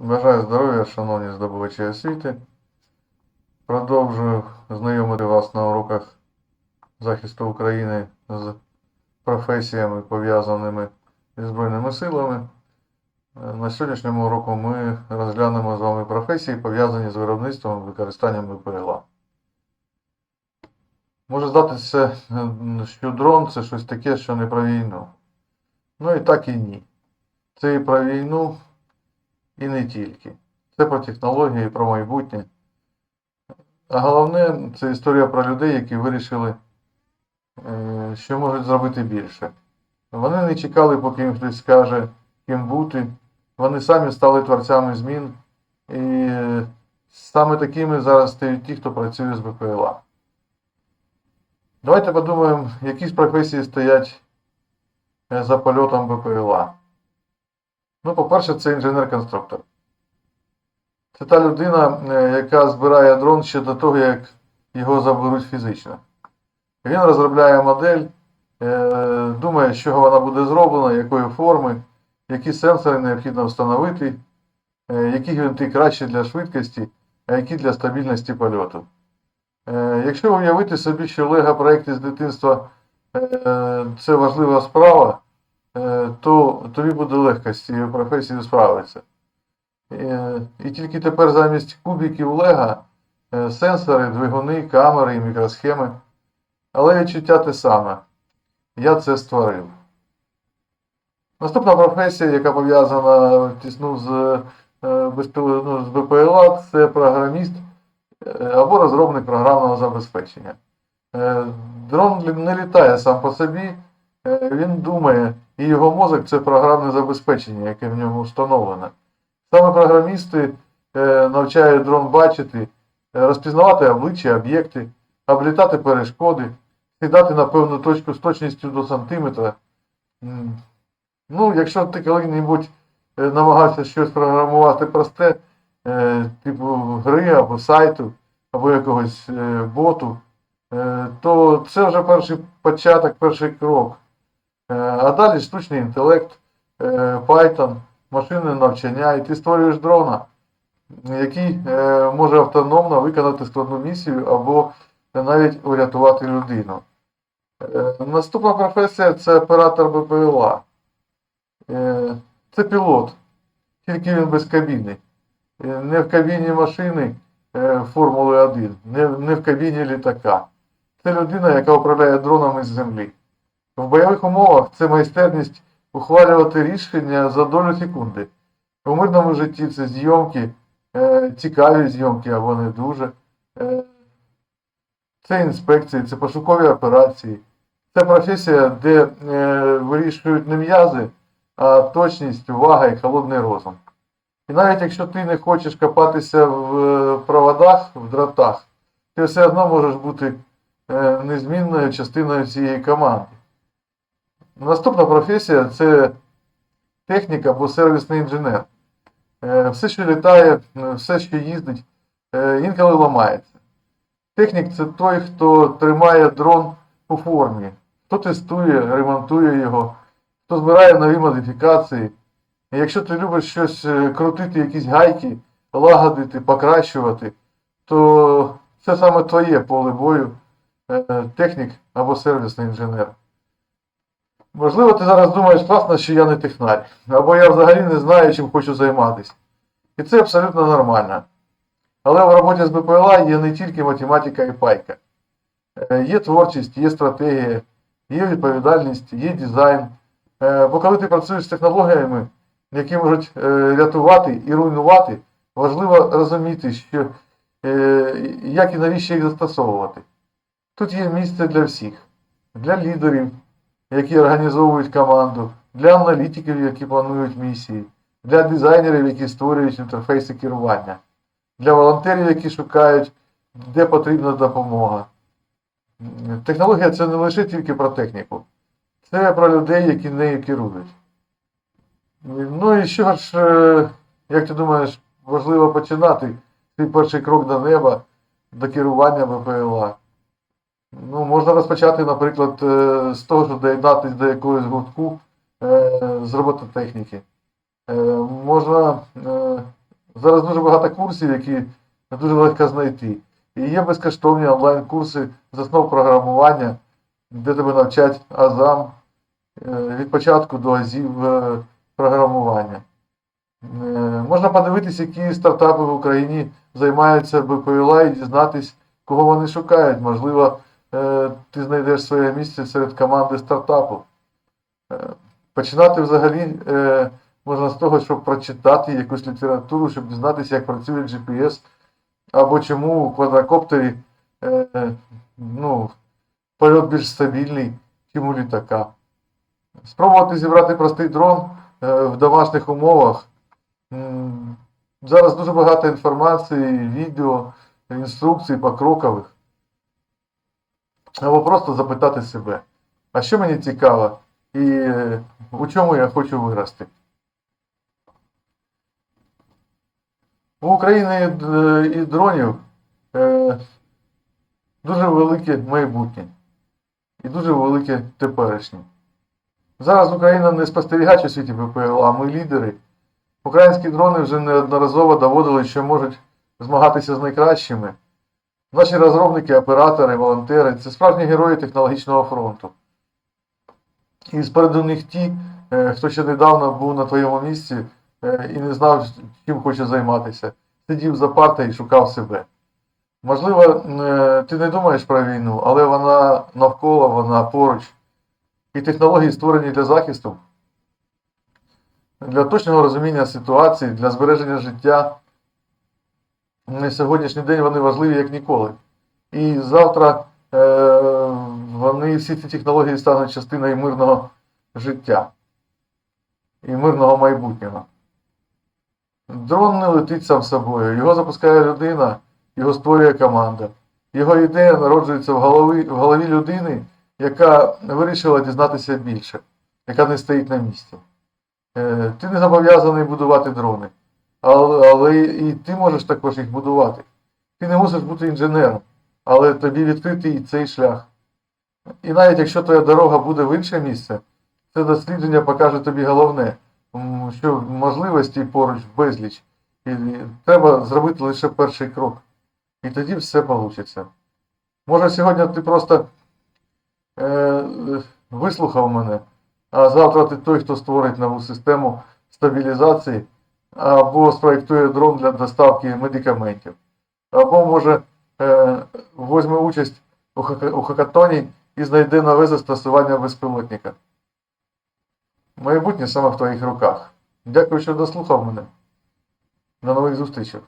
Бажаю здоров'я, шановні здобувачі освіти. Продовжую знайомити вас на уроках захисту України з професіями, пов'язаними зі Збройними силами. На сьогоднішньому уроку ми розглянемо з вами професії, пов'язані з виробництвом і використанням ВПЛА. Може здатися, що дрон це щось таке, що не про війну. Ну і так і ні. Це і про війну, і не тільки. Це про технології, про майбутнє. А головне, це історія про людей, які вирішили, е, що можуть зробити більше. Вони не чекали, поки їм хтось скаже, ким бути. Вони самі стали творцями змін. І е, саме такими зараз стають ті, хто працює з БПЛА. Давайте подумаємо, які професії стоять е, за польотом БПЛА. Ну, по-перше, це інженер-конструктор. Це та людина, е, яка збирає дрон ще до того, як його заберуть фізично. Він розробляє модель, е, думає, з чого вона буде зроблена, якої форми, які сенсори необхідно встановити, е, які гвинти краще для швидкості, а які для стабільності польоту. Якщо уявити собі, що лего проєкти з дитинства це важлива справа, то тобі буде легко з цією професією справитися. Е, І тільки тепер замість кубиків Лего е, сенсори, двигуни, камери і мікросхеми. Але відчуття те саме. Я це створив. Наступна професія, яка пов'язана тісно з, е, ну, з БПЛА, це програміст е, або розробник програмного забезпечення. Е, Дрон не літає сам по собі, е, він думає, і його мозок це програмне забезпечення, яке в ньому встановлене. Саме програмісти е, навчають дрон бачити, е, розпізнавати обличчя, об'єкти, облітати перешкоди, сідати на певну точку з точністю до сантиметра. Ну, якщо ти коли-небудь е, намагався щось програмувати просте, типу гри або сайту, або якогось боту, то це вже перший початок, перший крок. Е, А далі штучний інтелект, е, Python, машинне навчання, і ти створюєш дрона, який е, може автономно виконати складну місію або навіть урятувати людину. Наступна професія це оператор БПЛА. Це пілот, тільки він без кабіни. Не в кабіні машини Формули 1, не, не в кабіні літака. Це людина, яка управляє дронами з землі. В бойових умовах це майстерність ухвалювати рішення за долю секунди. У мирному житті це зйомки, е, цікаві зйомки або не дуже. Е, це інспекції, це пошукові операції. Це професія, де е, вирішують не м'язи, а точність, увага і холодний розум. І навіть якщо ти не хочеш копатися в е, проводах, в дротах, ти все одно можеш бути е, незмінною частиною цієї команди. Наступна професія це технік або сервісний інженер. Е, Все, що літає, е, все, що їздить, е, інколи ламається. Технік це той, хто тримає дрон у формі, хто тестує, ремонтує його, хто збирає нові модифікації. Якщо ти любиш щось крутити, якісь гайки, лагодити, покращувати, то це саме твоє поле бою, технік або сервісний інженер. Можливо, ти зараз думаєш, класно, що я не технарь, або я взагалі не знаю, чим хочу займатися. І це абсолютно нормально. Але в роботі з БПЛА є не тільки математика і пайка. Е, Є творчість, є стратегія, є відповідальність, є дизайн. Е, Бо коли ти працюєш з технологіями, які можуть е, рятувати і руйнувати, важливо розуміти, що, як і навіщо їх застосовувати. Тут є місце для всіх, для лідерів, які організовують команду, для аналітиків, які планують місії, для дизайнерів, які створюють інтерфейси керування, для волонтерів, які шукають, де потрібна допомога. Технологія це не лише тільки про техніку, це про людей, які нею керують. Ну і що ж, е, як ти думаєш, важливо починати свій перший крок до неба, до керування БПЛА? Ну, можна розпочати, наприклад, е, з того, що доєднатися до якогось гуртку е, з робототехніки. Е, Можна Зараз дуже багато курсів, які дуже легко знайти. І є безкоштовні онлайн-курси з основ програмування, де тебе навчать азам від початку до азів програмування. Можна подивитись, які стартапи в Україні займаються БПЛА і дізнатись, кого вони шукають. Можливо, ти знайдеш своє місце серед команди стартапу. Е, Починати взагалі е, можна з того, щоб прочитати якусь літературу, щоб дізнатися, як працює GPS, або чому у квадрокоптері е, е, ну, польот більш стабільний, ніж у літака. Спробувати зібрати простий дрон е, в домашніх умовах. Зараз дуже багато інформації, відео, інструкцій покрокових. Або просто запитати себе, а що мені цікаво і е, у чому я хочу вирости. У України е, і дронів е, дуже велике майбутнє і дуже велике теперішнє. Зараз Україна не спостерігач у світі ППЛ, а ми лідери. Українські дрони вже неодноразово доводили, що можуть змагатися з найкращими. Наші розробники, оператори, волонтери це справжні герої технологічного фронту. І спереду них ті, е, хто ще недавно був на твоєму місці е, і не знав, чим хоче займатися. Сидів за партою і шукав себе. Можливо, е, ти не думаєш про війну, але вона навколо, вона поруч. І технології створені для захисту, для точного розуміння ситуації, для збереження життя. На сьогоднішній день вони важливі як ніколи. І завтра е, вони всі ці технології стануть частиною мирного життя і мирного майбутнього. Дрон не летить сам собою, його запускає людина, його створює команда. Його ідея народжується в голові, в голові людини, яка вирішила дізнатися більше, яка не стоїть на місці. Е, Ти не зобов'язаний будувати дрони, але, але і ти можеш також їх будувати. Ти не мусиш бути інженером, але тобі відкритий цей шлях. І навіть якщо твоя дорога буде в інше місце, це дослідження покаже тобі головне, що можливості поруч безліч, і треба зробити лише перший крок. І тоді все вийде. Може, сьогодні ти просто е, вислухав мене, а завтра ти той, хто створить нову систему стабілізації, або спроєктує дрон для доставки медикаментів, або може возьме візьме участь у хакатоні і знайде нове застосування безпілотника. Майбутнє саме в твоїх руках. Дякую, що дослухав мене. До нових зустрічей.